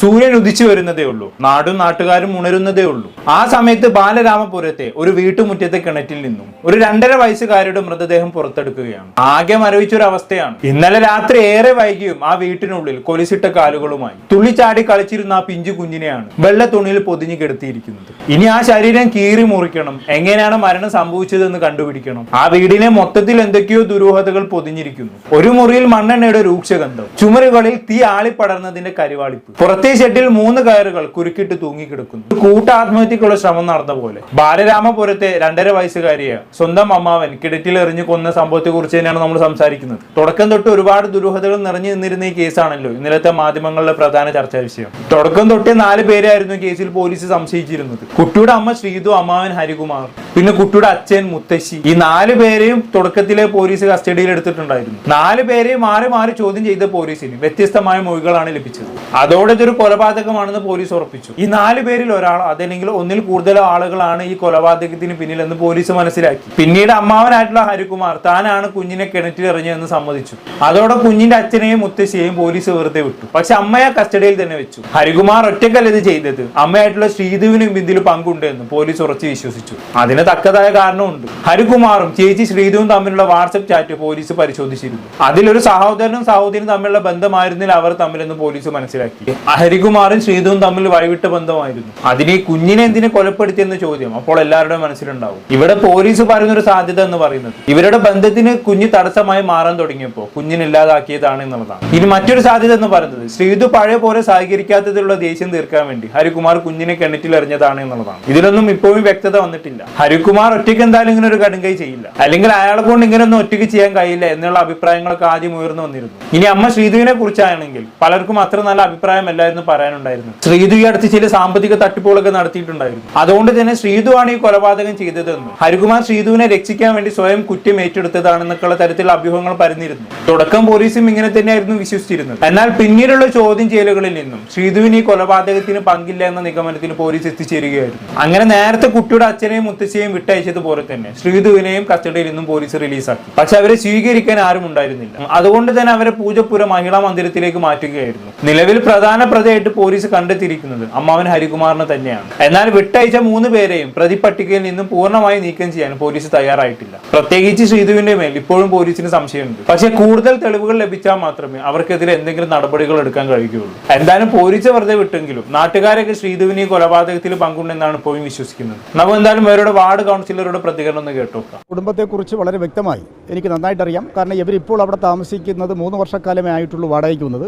സൂര്യൻ ഉദിച്ചു വരുന്നതേ ഉള്ളൂ. നാടും നാട്ടുകാരും ഉണരുന്നതേ ഉള്ളൂ. ആ സമയത്ത് ബാലരാമപുരത്തെ ഒരു വീട്ടുമുറ്റത്തെ കിണറ്റിൽ നിന്നും ഒരു രണ്ടര വയസ്സുകാരുടെ മൃതദേഹം പുറത്തെടുക്കുകയാണ്. ആകെ മരവിച്ച ഒരു അവസ്ഥയാണ് ഇന്നലെ രാത്രി ഏറെ വൈകിയും ആ വീട്ടിനുള്ളിൽ കൊലിസിട്ട കാലുകളുമായി തുള്ളിച്ചാടി കളിച്ചിരുന്ന ആ പിഞ്ചു കുഞ്ഞിനെയാണ് വെള്ള തുണിയിൽ പൊതിഞ്ഞു കിടത്തിയിരിക്കുന്നത്. ഇനി ആ ശരീരം കീറി മുറിക്കണം. എങ്ങനെയാണ് മരണം സംഭവിച്ചതെന്ന് കണ്ടുപിടിക്കണം. ആ വീടിനെ മൊത്തത്തിൽ എന്തൊക്കെയോ ദുരൂഹതകൾ പൊതിഞ്ഞിരിക്കുന്നു. ഒരു മുറിയിൽ മണ്ണെണ്ണയുടെ രൂക്ഷഗന്ധം ചുമരുകളിൽ തീ ആളിപ്പടർന്നതിന്റെ കരിവാളിപ്പ് പുറത്തെ ഷെഡിൽ മൂന്ന് കയറുകൾ കുരുക്കിട്ട് തൂങ്ങിക്കിടക്കുന്നു. കൂട്ടാത്മഹത്യക്കുള്ള ശ്രമം നടന്ന പോലെ. ബാലരാമപുരത്തെ രണ്ടര വയസ്സുകാരിയെ സ്വന്തം അമ്മാവൻ കിടറ്റിൽ എറിഞ്ഞു കൊന്ന സംഭവത്തെ കുറിച്ച് തന്നെയാണ് നമ്മൾ സംസാരിക്കുന്നത്. തുടക്കം തൊട്ട് ഒരുപാട് ദുരൂഹതകൾ നിറഞ്ഞു നിന്നിരുന്ന ഈ കേസാണല്ലോ ഇന്നലത്തെ മാധ്യമങ്ങളുടെ പ്രധാന ചർച്ചാ വിഷയം. തുടക്കം തൊട്ടേ നാല് പേരായിരുന്നു കേസിൽ പോലീസ് സംശയിച്ചിരുന്നത്. കുട്ടിയുടെ അമ്മ ശ്രീതു അമ്മാവൻ ഹരികുമാർ. പിന്നെ കുട്ടിയുടെ അച്ഛൻ മുത്തശ്ശി. ഈ നാല് പേരെയും തുടക്കത്തിലെ പോലീസ് കസ്റ്റഡിയിൽ എടുത്തിട്ടുണ്ടായിരുന്നു. നാല് പേരെയും മാറി മാറി ചോദ്യം ചെയ്ത പോലീസിന് വ്യത്യസ്തമായ മൊഴികളാണ് ലഭിച്ചത്. അതോടെ ഇതൊരു കൊലപാതകമാണെന്ന് പോലീസ് ഉറപ്പിച്ചു. ഈ നാല് പേരിൽ ഒരാൾ അതല്ലെങ്കിൽ ഒന്നിൽ കൂടുതൽ ആളുകളാണ് ഈ കൊലപാതകത്തിന് പിന്നിലെന്ന് പോലീസ് മനസ്സിലാക്കി. പിന്നീട് അമ്മാവനായിട്ടുള്ള ഹരികുമാർ താനാണ് കുഞ്ഞിനെ കിണറ്റിൽ എറിഞ്ഞതെന്ന് സമ്മതിച്ചു. അതോടെ കുഞ്ഞിന്റെ അച്ഛനെയും മുത്തശ്ശിയെയും പോലീസ് വെറുതെ വിട്ടു. പക്ഷെ അമ്മയെ കസ്റ്റഡിയിൽ തന്നെ വെച്ചു. ഹരികുമാർ ഒറ്റക്കല്ല ഇത് ചെയ്തത്. അമ്മയായിട്ടുള്ള ശ്രീധുവിനും ഇതിൽ പങ്കുണ്ട് എന്ന് പോലീസ് ഉറച്ചു വിശ്വസിച്ചു. അതിന് തക്കതായ കാരണമുണ്ട്. ഹരികുമാറും ചേച്ചി ശ്രീധുവും തമ്മിലുള്ള വാട്സപ്പ് ചാറ്റ് പോലീസ് പരിശോധിച്ചിരുന്നു. അതിലൊരു സഹോദരനും സഹോദരിയും തമ്മിലുള്ള ബന്ധമായിരുന്നില്ല അവർ തമ്മിലെന്ന് പോലീസ് മനസ്സിലാക്കി. ഹരികുമാറും ശ്രീധുവും തമ്മിൽ വഴിവിട്ട ബന്ധമായിരുന്നു. അതിനെ കുഞ്ഞിനെ എന്തിനെ കൊലപ്പെടുത്തിയെന്ന ചോദ്യം അപ്പോൾ എല്ലാവരുടെയും മനസ്സിലുണ്ടാവും. ഇവിടെ പോലീസ് പറയുന്ന ഒരു സാധ്യത എന്ന് പറയുന്നത് ഇവരുടെ ബന്ധത്തിന് കുഞ്ഞ് തടസ്സമായി മാറാൻ തുടങ്ങിയപ്പോൾ കുഞ്ഞിനെ ഇല്ലാതാക്കിയതാണ് എന്നുള്ളതാണ്. ഇനി മറ്റൊരു സാധ്യത എന്ന് പറയുന്നത് ശ്രീധു പഴയ പോലെ സഹകരിക്കാത്തതിലുള്ള ദേഷ്യം തീർക്കാൻ വേണ്ടി ഹരികുമാർ കുഞ്ഞിനെ കിണറ്റിൽ എറിഞ്ഞതാണ് എന്നുള്ളതാണ്. ഇതിലൊന്നും ഇപ്പോഴും വ്യക്തത വന്നിട്ടില്ല. ഹരികുമാർ ഒറ്റയ്ക്ക് എന്തായാലും ഇങ്ങനെ ഒരു കടുങ്കൈ ചെയ്യില്ല. അല്ലെങ്കിൽ അയാളെ കൊണ്ട് ഇങ്ങനെയൊന്നും ഒറ്റയ്ക്ക് ചെയ്യാൻ കഴിയില്ല എന്നുള്ള അഭിപ്രായങ്ങളൊക്കെ ആദ്യം ഉയർന്നു വന്നിരുന്നു. ഇനി അമ്മ ശ്രീധുവിനെ കുറിച്ചാണെങ്കിൽ പലർക്കും അത്ര നല്ല അഭിപ്രായമല്ലായിരുന്നു പറയാനുണ്ടായിരുന്നു. ശ്രീധു ഈ അടുത്ത് ചില സാമ്പത്തിക തട്ടിപ്പുകളൊക്കെ നടത്തിയിട്ടുണ്ടായിരുന്നു. അതുകൊണ്ട് തന്നെ ശ്രീധു ആണ് ഈ കൊലപാതകം ചെയ്തതെന്നും ഹരികുമാർ ശ്രീധുവിനെ രക്ഷിക്കാൻ വേണ്ടി സ്വയം കുറ്റം ഏറ്റെടുത്തതാണെന്നൊക്കെയുള്ള തരത്തിലുള്ള അഭ്യൂഹങ്ങൾ പരന്നിരുന്നു. തുടക്കം പോലീസും ഇങ്ങനെ തന്നെയായിരുന്നു വിശ്വസിച്ചിരുന്നത്. എന്നാൽ പിന്നീടുള്ള ചോദ്യം ചെയ്യലുകളിൽ നിന്നും ശ്രീധുവിന് ഈ കൊലപാതകത്തിന് പങ്കില്ല എന്ന നിഗമനത്തിന് പോലീസ് എത്തിച്ചേരുകയായിരുന്നു. അങ്ങനെ നേരത്തെ കുട്ടിയുടെ അച്ഛനെയും മുത്തശ്ശിയെയും വിട്ടയച്ചതുപോലെ തന്നെ ശ്രീധുവിനെയും കസ്റ്റഡിയിൽ നിന്നും പോലീസ് റിലീസാക്കി. പക്ഷെ അവരെ സ്വീകരിക്കാൻ ആരും ഉണ്ടായിരുന്നില്ല. അതുകൊണ്ട് തന്നെ അവരെ പൂജപ്പുര മഹിളാ മന്ദിരത്തിലേക്ക് മാറ്റുകയായിരുന്നു. നിലവിൽ പ്രധാന പ്രതിയായിട്ട് പോലീസ് കണ്ടെത്തിയിരിക്കുന്നത് അമ്മാവൻ ഹരികുമാറിനെ തന്നെയാണ്. എന്നാൽ വിട്ടയച്ച മൂന്ന് പേരെയും പ്രതിപട്ടികയിൽ നിന്നും പൂർണമായി നീക്കം ചെയ്യാൻ പോലീസ് തയ്യാറായിട്ടില്ല. പ്രത്യേകിച്ച് ശ്രീധുവിന്റെ മേൽ ഇപ്പോഴും പോലീസിന് സംശയമുണ്ട്. പക്ഷെ കൂടുതൽ തെളിവുകൾ ലഭിച്ചാൽ മാത്രമേ അവർക്കെതിരെ എന്തെങ്കിലും നടപടികൾ എടുക്കാൻ കഴിയുകയുള്ളൂ. എന്തായാലും പോലീസ് വെറുതെ വിട്ടെങ്കിലും നാട്ടുകാരൊക്കെ ശ്രീധുവിനെ കൊലപാതകത്തിൽ പങ്കുണ്ടെന്നാണ് ഇപ്പോഴും വിശ്വസിക്കുന്നത്. നമുക്ക് എന്തായാലും അവരുടെ വാർഡ് കൗൺസിലറുടെ പ്രതികരണം ഒന്ന് കേട്ടോക്കാം കുടുംബത്തെക്കുറിച്ച് വളരെ വ്യക്തമായി എനിക്ക് നന്നായിട്ട് അറിയാം കാരണം ഇവരിപ്പോൾ അവിടെ താമസിക്കുന്നത് മൂന്ന് വർഷക്കാലമേ ആയിട്ടുള്ളൂ വാടകയ്ക്ക് വന്നത്.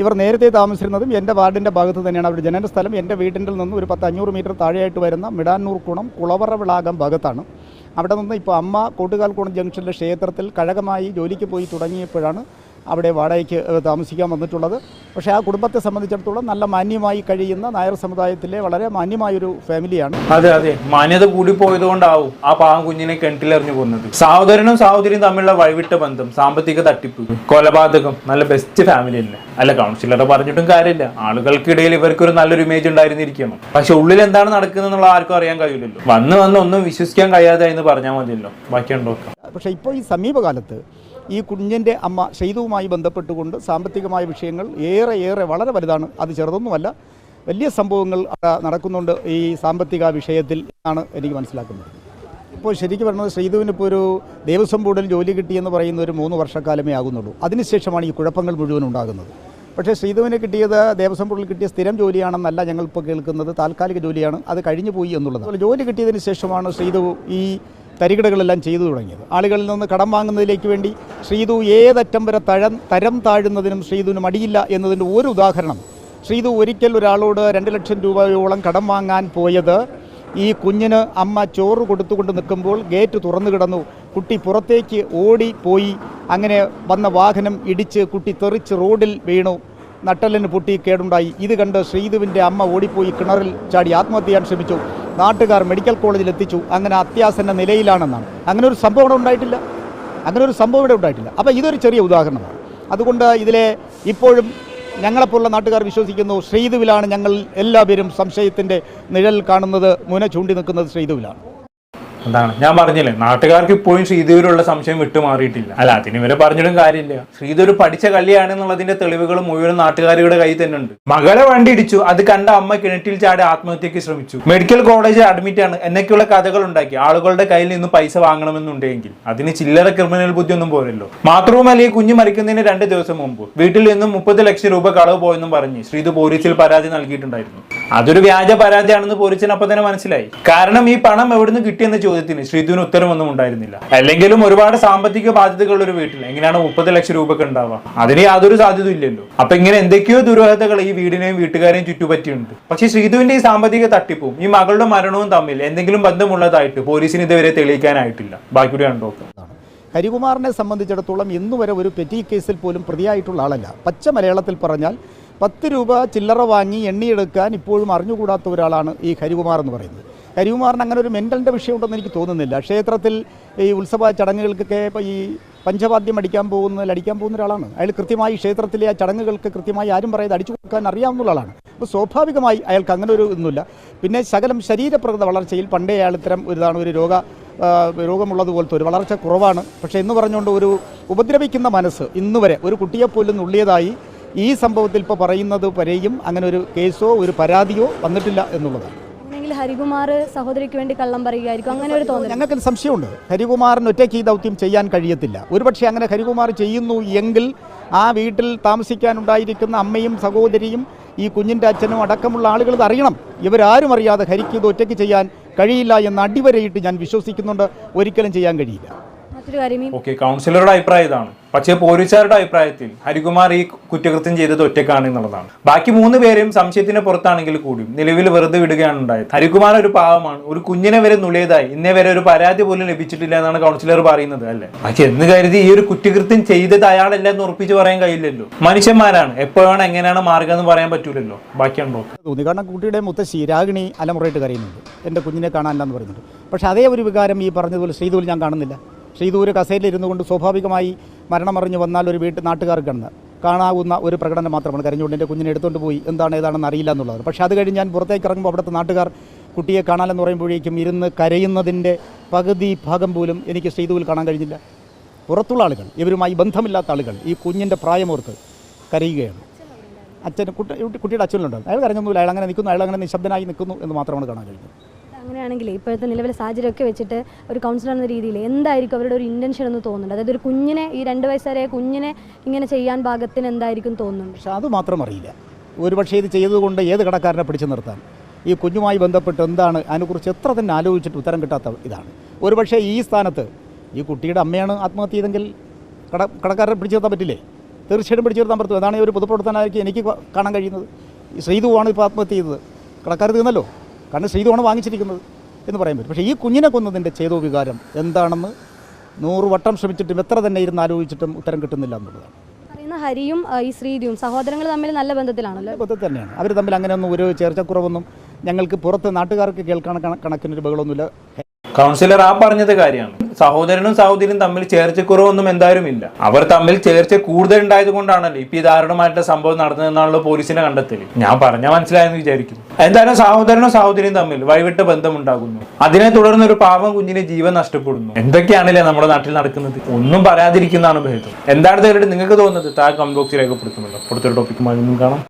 ഇവർ നേരത്തെ താമസിച്ചിരുന്നതും എന്റെ വാർഡിന്റെ ഭാഗത്ത് തന്നെയാണ്. അവരുടെ ജനന സ്ഥലം എന്റെ വീട്ടിൽ നിന്ന് ഒരു പത്ത് അഞ്ഞൂറ് മീറ്റർ താഴെയായിട്ട് വരുന്ന മിടാനൂർ കുണം കുളവറ വിളാകം ഭാഗത്താണ്. അവിടെ നിന്ന് ഇപ്പോൾ അമ്മ കോട്ടുകാൽക്കുണം ജംഗ്ഷനിലെ ക്ഷേത്രത്തിൽ കഴകമായി ജോലിക്ക് പോയി തുടങ്ങിയപ്പോഴാണ് അവിടെ വാടകയ്ക്ക് താമസിക്കാൻ വന്നിട്ടുള്ളത്. പക്ഷേ ആ കുടുംബത്തെ സംബന്ധിച്ചിടത്തോളം നല്ല മാന്യമായി കഴിയുന്ന നായർ സമുദായത്തിലെ വളരെ മാന്യമായൊരു ഫാമിലിയാണ്. അതെ അതെ. മാന്യത കൂടി പോയതുകൊണ്ടാവും ആ പാവം കുഞ്ഞിനെ കിണറ്റിലെറിഞ്ഞു പോകുന്നത് സഹോദരനും സഹോദരിയും തമ്മിലുള്ള വഴിവിട്ട ബന്ധം സാമ്പത്തിക തട്ടിപ്പ് കൊലപാതകം നല്ല ബെസ്റ്റ് ഫാമിലി തന്നെ അല്ല കൗൺസിലറെ പറഞ്ഞിട്ടും കാര്യമില്ല. ആളുകൾക്കിടയിൽ ഇവർക്കൊരു നല്ലൊരു ഇമേജ് ഉണ്ടായിരുന്നിരിക്കണം. പക്ഷെ ഉള്ളിൽ എന്താണ് നടക്കുന്നത് എന്നുള്ള ആർക്കും അറിയാൻ കഴിയില്ലല്ലോ. വന്ന് വന്ന് ഒന്നും വിശ്വസിക്കാൻ കഴിയാതെ എന്ന് പറഞ്ഞാൽ മതിയല്ലോ. ബാക്കി പക്ഷേ ഇപ്പോൾ ഈ സമീപകാലത്ത് ഈ കുഞ്ഞിന്റെ അമ്മ ഷെയ്തുവുമായി ബന്ധപ്പെട്ടുകൊണ്ട് സാമ്പത്തികമായ വിഷയങ്ങൾ ഏറെ ഏറെ വളരെ വലുതാണ്. അത് ചെറുതൊന്നുമല്ല. വലിയ സംഭവങ്ങൾ നടക്കുന്നുണ്ട് ഈ സാമ്പത്തിക വിഷയത്തിൽ എന്നാണ് എനിക്ക് മനസ്സിലാക്കുന്നത്. ഇപ്പോൾ ശരിക്കും പറഞ്ഞത് ശ്രീധുവിന് ഇപ്പോൾ ഒരു ദേവസ്വം ബോർഡിൽ ജോലി കിട്ടിയെന്ന് പറയുന്ന ഒരു മൂന്ന് വർഷക്കാലമേ ആകുന്നുള്ളൂ. അതിനുശേഷമാണ് ഈ കുഴപ്പങ്ങൾ മുഴുവൻ ഉണ്ടാകുന്നത്. പക്ഷേ ശ്രീധുവിന് കിട്ടിയത് ദേവസ്വം ബോർഡിൽ കിട്ടിയ സ്ഥിരം ജോലിയാണെന്നല്ല ഞങ്ങൾ ഇപ്പോൾ കേൾക്കുന്നത്. താൽക്കാലിക ജോലിയാണ്. അത് കഴിഞ്ഞു പോയി എന്നുള്ളത് ജോലി കിട്ടിയതിന് ശേഷമാണ് ശ്രീധു ഈ തരികിടകളെല്ലാം ചെയ്തു തുടങ്ങിയത്. ആളുകളിൽ നിന്ന് കടം വാങ്ങുന്നതിലേക്ക് വേണ്ടി ശ്രീതു ഏതറ്റം വരെ തഴം തരം താഴുന്നതിനും ശ്രീതുവിന് മടിയില്ല എന്നതിന്റെ ഒരു ഉദാഹരണം. ശ്രീതു ഒരിക്കൽ ഒരാളോട് രണ്ട് ലക്ഷം രൂപയോളം കടം വാങ്ങാൻ പോയത് ഈ കുഞ്ഞിന് അമ്മ ചോറ് കൊടുത്തുകൊണ്ട് നിൽക്കുമ്പോൾ ഗേറ്റ് തുറന്നു കിടന്നു. കുട്ടി പുറത്തേക്ക് പോയി. അങ്ങനെ വന്ന വാഹനം ഇടിച്ച് കുട്ടി തെറിച്ച് റോഡിൽ വീണു. നട്ടലിന് പൊട്ടി കേടുണ്ടായി. ഇത് കണ്ട് ശ്രീതുവിന്റെ അമ്മ ഓടിപ്പോയി കിണറിൽ ചാടി ആത്മഹത്യ ചെയ്യാൻ ശ്രമിച്ചു. നാട്ടുകാർ മെഡിക്കൽ കോളേജിൽ എത്തിച്ചു. അങ്ങനെ അത്യാസന്ന നിലയിലാണെന്നാണ്. അങ്ങനെ ഒരു സംഭവം ഇവിടെ ഉണ്ടായിട്ടില്ല. അങ്ങനെ ഒരു സംഭവം ഇവിടെ ഉണ്ടായിട്ടില്ല. അപ്പോൾ ഇതൊരു ചെറിയ ഉദാഹരണമാണ്. അതുകൊണ്ട് ഇതിലെ ഇപ്പോഴും ഞങ്ങളെപ്പോലുള്ള നാട്ടുകാർ വിശ്വസിക്കുന്നു ശ്രീധുവിലാണ് ഞങ്ങൾ എല്ലാവരും സംശയത്തിന്റെ നിഴൽ കാണുന്നത് മുന ചൂണ്ടി നിൽക്കുന്നത് ശ്രീധുവിലാണ് എന്താണ് ഞാൻ പറഞ്ഞില്ലേ നാട്ടുകാർക്ക് ഇപ്പോഴും ശ്രീദേവിലുള്ള സംശയം വിട്ടുമാറിയിട്ടില്ല അല്ല അതിന് ഇവരെ പറഞ്ഞിട്ടും കാര്യമില്ല. ശ്രീദേവി പഠിച്ച കള്ളിയാണെന്നുള്ളതിന്റെ തെളിവുകൾ മുഴുവൻ നാട്ടുകാരുടെ കയ്യിൽ തന്നെ ഉണ്ട്. മകളെ വണ്ടി ഇടിച്ചു അത് കണ്ട അമ്മ കിണറ്റിൽ ചാടി ആത്മഹത്യക്ക് ശ്രമിച്ചു. മെഡിക്കൽ കോളേജിൽ അഡ്മിറ്റ് ആണ്. എന്നൊക്കെയുള്ള കഥകൾ ഉണ്ടാക്കി. ആളുകളുടെ കയ്യിൽ നിന്ന് പൈസ വാങ്ങണമെന്നുണ്ടെങ്കിൽ അതിന് ചില്ലറ ക്രിമിനൽ ബുദ്ധി ഒന്നും പോരല്ലോ. മാത്രവുമല്ല ഈ കുഞ്ഞു മരിക്കുന്നതിന് രണ്ട് ദിവസം മുമ്പ്. വീട്ടിൽ നിന്നും മുപ്പത് ലക്ഷം രൂപ കളവ് പോയെന്നും പറഞ്ഞ് ശ്രീതു പോലീസിൽ പരാതി നൽകിയിട്ടുണ്ടായിരുന്നു. അതൊരു വ്യാജ പരാതിയാണെന്ന് പോലീസിന് അപ്പൊ തന്നെ മനസ്സിലായി. കാരണം ഈ പണം എവിടുന്ന് കിട്ടിയെന്ന ചോദ്യത്തിന് ശ്രീതുവിന് ഉത്തരവൊന്നും ഉണ്ടായിരുന്നില്ല. അല്ലെങ്കിലും ഒരുപാട് സാമ്പത്തിക ബാധ്യതകളുള്ള ഒരു വീട്ടിൽ എങ്ങനെയാണ് മുപ്പത് ലക്ഷം രൂപക്ക് ഉണ്ടാവുക? അതിന് യാതൊരു സാധ്യത ഇല്ലല്ലോ. അപ്പൊ ഇങ്ങനെ എന്തൊക്കെയോ ദുരൂഹതകൾ ഈ വീടിനെയും വീട്ടുകാരെയും ചുറ്റുപറ്റിയുണ്ട് പക്ഷേ ശ്രീധുവിന്റെ ഈ സാമ്പത്തിക തട്ടിപ്പും ഈ മകളുടെ മരണവും തമ്മിൽ എന്തെങ്കിലും ബന്ധമുള്ളതായിട്ട് പോലീസിന് ഇതുവരെ തെളിയിക്കാനായിട്ടില്ല. ബാക്കിയുടെ കണ്ടോ ഹരികുമാറിനെ സംബന്ധിച്ചിടത്തോളം ഇന്നുവരെ ഒരു പെറ്റി കേസിൽ പോലും പ്രതിയായിട്ടുള്ള ആളല്ല. പച്ച മലയാളത്തിൽ പറഞ്ഞാൽ പത്ത് രൂപ ചില്ലറ വാങ്ങി എണ്ണിയെടുക്കാൻ ഇപ്പോഴും അറിഞ്ഞുകൂടാത്ത ഒരാളാണ് ഈ ഹരികുമാർ എന്ന് പറയുന്നത്. ഹരികുമാറിന് അങ്ങനെ ഒരു മെന്റലിന്റെ വിഷയമുണ്ടെന്ന് എനിക്ക് തോന്നുന്നില്ല. ക്ഷേത്രത്തിൽ ഈ ഉത്സവ ചടങ്ങുകൾക്കൊക്കെ ഇപ്പോൾ ഈ പഞ്ചവാദ്യം അടിക്കാൻ പോകുന്ന അടിക്കാൻ പോകുന്ന ഒരാളാണ്. അയാൾ കൃത്യമായി ക്ഷേത്രത്തിലെ ആ ചടങ്ങുകൾക്ക് കൃത്യമായി ആരും പറയാതെ അടിച്ചു കൊടുക്കാൻ അറിയാവുന്ന ഒരാളാണ്. അപ്പോൾ സ്വാഭാവികമായി അയാൾക്ക് അങ്ങനെ ഒരു ഒന്നുമില്ല പിന്നെ ശകലം ശരീരപ്രകൃത വളർച്ചയിൽ പണ്ടേ അയാൾ ഇത്തരം ഒരു ഇതാണ് ഒരു രോഗ രോഗമുള്ളതുപോലത്തെ ഒരു വളർച്ച കുറവാണ്. പക്ഷേ എന്ന് പറഞ്ഞുകൊണ്ട് ഒരു ഉപദ്രവിക്കുന്ന മനസ്സ് ഇന്നുവരെ ഒരു കുട്ടിയെപ്പോലും നുള്ളിയതായി ഈ സംഭവത്തിൽ ഇപ്പോൾ പറയുന്നത് വരെയും അങ്ങനെ ഒരു കേസോ ഒരു പരാതിയോ വന്നിട്ടില്ല എന്നുള്ളതാണ്. ഹരികുമാർ സഹോദരിക്ക് വേണ്ടി കള്ളം പറയുകയായിരിക്കും. അങ്ങനെ ഒരു തോന്നുന്നു ഞങ്ങൾക്ക് സംശയമുണ്ട്. ഹരികുമാറിന് ഒറ്റയ്ക്ക് ഈ ദൗത്യം ചെയ്യാൻ കഴിയത്തില്ല. ഒരുപക്ഷെ അങ്ങനെ ഹരികുമാർ ചെയ്യുന്നു എങ്കിൽ ആ വീട്ടിൽ താമസിക്കാനുണ്ടായിരിക്കുന്ന അമ്മയും സഹോദരിയും ഈ കുഞ്ഞിന്റെ അച്ഛനും അടക്കമുള്ള ആളുകൾ ഇത് അറിയണം. ഇവരാരും അറിയാതെ ഹരിക്ക് ഇത് ഒറ്റയ്ക്ക് ചെയ്യാൻ കഴിയില്ല എന്ന് അടിവരയിട്ട് ഞാൻ വിശ്വസിക്കുന്നുണ്ട്. ഒരിക്കലും ചെയ്യാൻ കഴിയില്ല. മറ്റൊരു കാര്യം ഓക്കെ കൗൺസിലറുടെ അഭിപ്രായം ഇതാണ്. പക്ഷേ പോലീസുകാരുടെ അഭിപ്രായത്തിൽ ഹരികുമാർ ഈ കുറ്റകൃത്യം ചെയ്തത് ഒറ്റക്കാണ് എന്നുള്ളതാണ്. ബാക്കി മൂന്ന് പേരെയും സംശയത്തിന് പുറത്താണെങ്കിൽ കൂടിയും നിലവിൽ വെറുതെ വിടുകയാണ് ഉണ്ടായത്. ഹരികുമാർ ഒരു പാവമാണ്. ഒരു കുഞ്ഞിനെ വരെ നുള്ളിയതായി. ഇന്നേ വരെ ഒരു പരാതി പോലും ലഭിച്ചിട്ടില്ല എന്നാണ് കൗൺസിലർ പറയുന്നത് അല്ലേ? പക്ഷെ എന്ന് കരുതി ഈ ഒരു കുറ്റകൃത്യം ചെയ്തത് അയാളല്ല എന്ന് ഉറപ്പിച്ച് പറയാൻ കഴിയില്ലല്ലോ. മനുഷ്യന്മാരാണ്. എപ്പോഴാണ് എങ്ങനെയാണ് മാർഗം എന്ന് പറയാൻ പറ്റൂലല്ലോ. ബാക്കിയുണ്ടോ തോന്നി കുട്ടിയുടെ മുത്തശ്ശി രാഗിണി അലമുറയിട്ട് കരയുന്നുണ്ട്. എന്റെ കുഞ്ഞിനെ കാണാനില്ല എന്ന് പറയുന്നുണ്ട്. പക്ഷെ അതേ ഒരു വികാരം ഈ പറഞ്ഞതുപോലെ ശ്രീധൂരിൽ ഞാൻ കാണുന്നില്ല. ശ്രീധൂര് കസേരയിൽ ഇരുന്നു കൊണ്ട് സ്വാഭാവികമായി മരണമറിഞ്ഞ് വന്നാൽ ഒരു വീട്ടിൽ നാട്ടുകാർക്ക് കിടന്ന് കാണാവുന്ന ഒരു പ്രകടനം മാത്രമാണ് കരഞ്ഞുകൊണ്ട് എന്റെ കുഞ്ഞിനെ എടുത്തുകൊണ്ട് പോയി. എന്താണ് ഏതാണെന്ന് അറിയില്ല എന്നുള്ളത്. പക്ഷേ അത് കഴിഞ്ഞ് ഞാൻ പുറത്തേക്ക് ഇറങ്ങുമ്പോൾ അവിടുത്തെ നാട്ടുകാർ കുട്ടിയെ കാണാനെന്ന് പറയുമ്പോഴേക്കും ഇരുന്ന് കരയുന്നതിന്റെ പകുതി ഭാഗം പോലും എനിക്ക് ശ്രീധൂരിൽ കാണാൻ കഴിഞ്ഞില്ല. പുറത്തുള്ള ആളുകൾ ഇവരുമായി ബന്ധമില്ലാത്ത ആളുകൾ ഈ കുഞ്ഞിന്റെ പ്രായമോർത്ത് കരയുകയാണ്. അച്ഛൻ കുട്ടി കുട്ടിയുടെ അച്ഛനുണ്ട്. അയാൾ കരഞ്ഞൊന്നുമില്ല. അയാൾ അങ്ങനെ നിൽക്കുന്നു. അയാൾ അങ്ങനെ നിശബ്ദനായി നിൽക്കുന്നു എന്ന് മാത്രമാണ് കാണാൻ കഴിഞ്ഞത്. അങ്ങനെയാണെങ്കിൽ ഇപ്പോഴത്തെ നിലവിലെ സാഹചര്യമൊക്കെ വെച്ചിട്ട് ഒരു കൗൺസിലർ എന്ന രീതിയിൽ എന്തായിരിക്കും അവരുടെ ഒരു ഇന്റൻഷൻ എന്ന് തോന്നുന്നുണ്ട്? അതായത് ഒരു കുഞ്ഞിനെ ഈ രണ്ട് വയസ്സുവരെ കുഞ്ഞിനെ ഇങ്ങനെ ചെയ്യാൻ ഭാഗത്തിന് എന്തായിരിക്കും തോന്നുന്നു പക്ഷേ അത് മാത്രം അറിയില്ല. ഒരുപക്ഷേ ഇത് ചെയ്തതുകൊണ്ട് ഏത് കടക്കാരനെ പിടിച്ചു നിർത്താൻ? ഈ കുഞ്ഞുമായി ബന്ധപ്പെട്ട് എന്താണ്? അതിനെക്കുറിച്ച് എത്ര തന്നെ ആലോചിച്ചിട്ട് ഉത്തരം കിട്ടാത്ത ഇതാണ്. ഒരുപക്ഷേ ഈ സ്ഥാനത്ത് ഈ കുട്ടിയുടെ അമ്മയാണ് ആത്മഹത്യ ചെയ്തെങ്കിൽ കട കടക്കാരനെ പിടിച്ചു നിർത്താൻ പറ്റില്ലേ? തീർച്ചയായിട്ടും പിടിച്ചു നിർത്താൻ പറ്റും അതാണ് ഒരു പൊതുപ്രവർത്തനമായിരിക്കും എനിക്ക് കാണാൻ കഴിയുന്നത്. ശ്രീതുവാണ് ഇപ്പോൾ ആത്മഹത്യ ചെയ്തത്. കടക്കാർ തീർന്നല്ലോ? കാരണം ശ്രീതുവാണ് വാങ്ങിച്ചിരിക്കുന്നത് എന്ന് പറയാൻ പറ്റും. പക്ഷേ ഈ കുഞ്ഞിനെ കൊന്നതിന്റെ ചേതോ വികാരം എന്താണെന്ന് നൂറ് വട്ടം ശ്രമിച്ചിട്ടും എത്ര തന്നെ ഇരുന്ന് ആലോചിച്ചിട്ടും ഉത്തരം കിട്ടുന്നില്ല എന്നുള്ളതാണ്. പറയുന്ന ഹരിയും ഈ ശ്രീതിയും സഹോദരങ്ങൾ തമ്മിൽ നല്ല ബന്ധത്തിലാണല്ലോ ബന്ധത്തിൽ തന്നെയാണ്. അവർ തമ്മിൽ അങ്ങനെയൊന്നും ഒരു ചേർച്ചക്കുറവൊന്നും ഞങ്ങൾക്ക് പുറത്ത് നാട്ടുകാർക്ക് കേൾക്കാൻ കണ- കണക്കിനൊരു ബഹളമൊന്നുമില്ല. കൗൺസിലർ ആ പറഞ്ഞത് കാര്യമാണ്. സഹോദരനും സഹോദരിയും തമ്മിൽ ചേർച്ചക്കുറവൊന്നും എന്തായാലും ഇല്ല. അവർ തമ്മിൽ ചേർച്ച കൂടുതൽ ഉണ്ടായത് കൊണ്ടാണല്ലോ ഇപ്പൊ ഈ ദാരുണമായിട്ടുള്ള സംഭവം നടന്നതെന്നാണല്ലോ പോലീസിനെ കണ്ടെത്തൽ ഞാൻ പറഞ്ഞാൽ മനസ്സിലായെന്ന് വിചാരിക്കുന്നു. എന്തായാലും സഹോദരനും സഹോദരിയും തമ്മിൽ വൈവിട്ട് ബന്ധമുണ്ടാകുന്നു. അതിനെ തുടർന്ന് ഒരു പാവം കുഞ്ഞിന് ജീവൻ നഷ്ടപ്പെടുന്നു. എന്തൊക്കെയാണല്ലേ നമ്മുടെ നാട്ടിൽ നടക്കുന്നത്? ഒന്നും പറയാതിരിക്കുന്നതാണ് ഭേദം. എന്താണ് നിങ്ങൾക്ക് തോന്നുന്നത്? താഴെ കമന്റ് ബോക്സിൽ രേഖപ്പെടുത്തുമല്ലോ. അടുത്തൊരു ടോപ്പിക്കുമായി കാണാം.